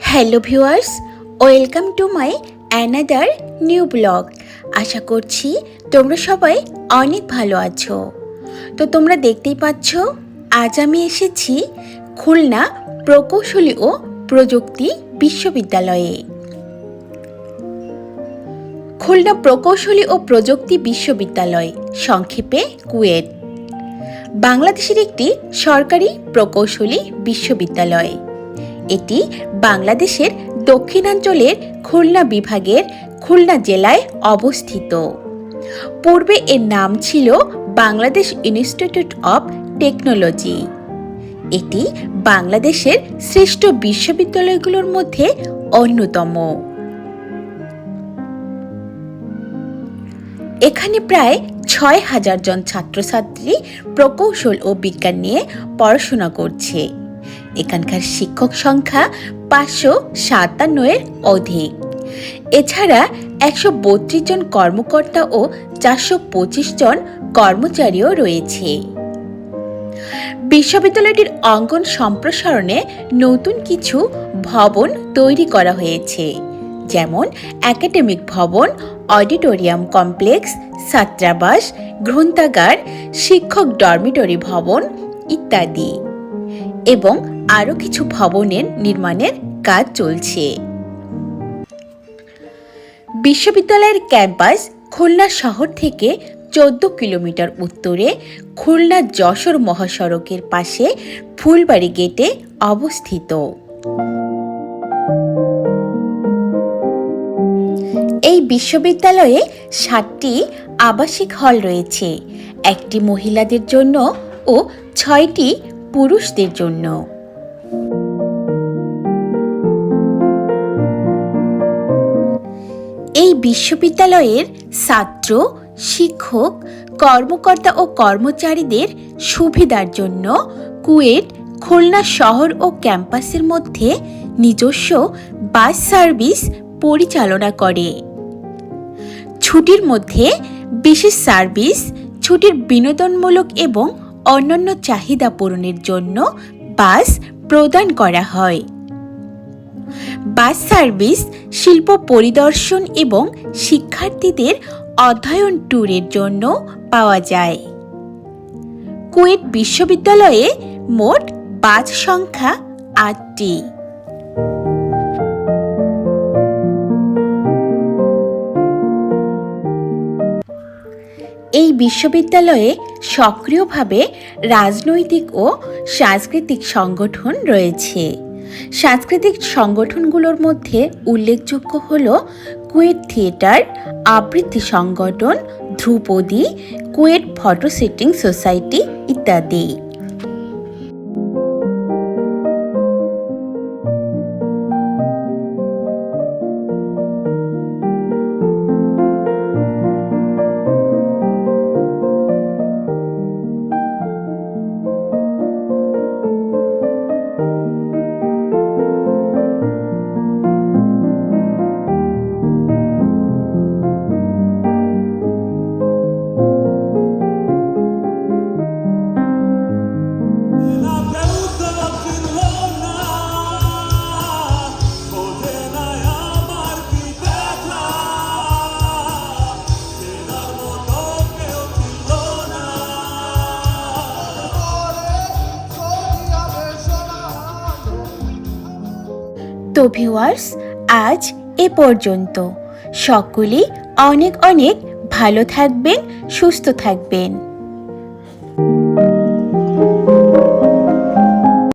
Hello viewers welcome to my another new blog আশা করছি তোমরা সবাই অনেক ভালো আছো। তো তোমরা দেখতেই পাচ্ছ, আজ আমি এসেছি খুলনা প্রকৌশলী ও প্রযুক্তি বিশ্ববিদ্যালয়ে। খুলনা প্রকৌশলী ও প্রযুক্তি বিশ্ববিদ্যালয়, সংক্ষেপে কুয়েট বাংলাদেশের একটি সরকারি প্রকৌশলী বিশ্ববিদ্যালয়। এটি বাংলাদেশের দক্ষিণাঞ্চলের খুলনা বিভাগের খুলনা জেলায় অবস্থিত। পূর্বে এর নাম ছিল বাংলাদেশ ইনস্টিটিউট অব টেকনোলজি। এটি বাংলাদেশের শ্রেষ্ঠ বিশ্ববিদ্যালয়গুলোর মধ্যে অন্যতম। এখানে প্রায় ছয় হাজার জন ছাত্রছাত্রী প্রকৌশল ও বিজ্ঞান নিয়ে পড়াশোনা করছে। এখানকার শিক্ষক সংখ্যা পাঁচশো সাতান্ন এর অধিক। এছাড়া একশো বত্রিশ জন কর্মকর্তা ও চারশো পঁচিশ জন কর্মচারীও রয়েছে। বিশ্ববিদ্যালয়টির অঙ্গন সম্প্রসারণে নতুন কিছু ভবন তৈরি করা হয়েছে, যেমন একাডেমিক ভবন, অডিটোরিয়াম কমপ্লেক্স, ছাত্রাবাস, গ্রন্থাগার, শিক্ষক ডরমিটরি ভবন ইত্যাদি। এবং আরও কিছু ভবনের নির্মাণের কাজ চলছে। বিশ্ববিদ্যালয়ের ক্যাম্পাস খুলনা শহর থেকে চোদ্দ কিলোমিটার উত্তরে খুলনা যশোর মহাসড়কের পাশে ফুলবাড়ি গেটে অবস্থিত। এই বিশ্ববিদ্যালয়ে সাতটি আবাসিক হল রয়েছে। একটি মহিলাদের জন্য ও ছয়টি পুরুষদের জন্য। এই বিশ্ববিদ্যালয়ের ছাত্র, শিক্ষক, কর্মকর্তা ও কর্মচারীদের সুবিধার জন্য কুয়েট খুলনা শহর ও ক্যাম্পাসের মধ্যে নিজস্ব বাস সার্ভিস পরিচালনা করে। ছুটির মধ্যে বিশেষ সার্ভিস, ছুটির বিনোদনমূলক এবং অন্যান্য চাহিদা পূরণের জন্য বাস প্রদান করা হয়। বাস সার্ভিস, শিল্প পরিদর্শন এবং শিক্ষার্থীদের অধ্যয়ন ট্যুরের জন্য পাওয়া যায়। কুয়েট বিশ্ববিদ্যালয়ে মোট বাস সংখ্যা আটটি। এই বিশ্ববিদ্যালয়ে সক্রিয়ভাবে রাজনৈতিক ও সাংস্কৃতিক সংগঠন রয়েছে। সাংস্কৃতিক সংগঠনগুলোর মধ্যে উল্লেখযোগ্য হল কুয়েট থিয়েটার, আবৃত্তি সংগঠন, ধ্রুপদী কুয়েট ফটো সেটিং সোসাইটি ইত্যাদি। তো ভিওয়ার্স আজ এ পর্যন্ত। সকলেই অনেক অনেক ভালো থাকবেন সুস্থ থাকবেন।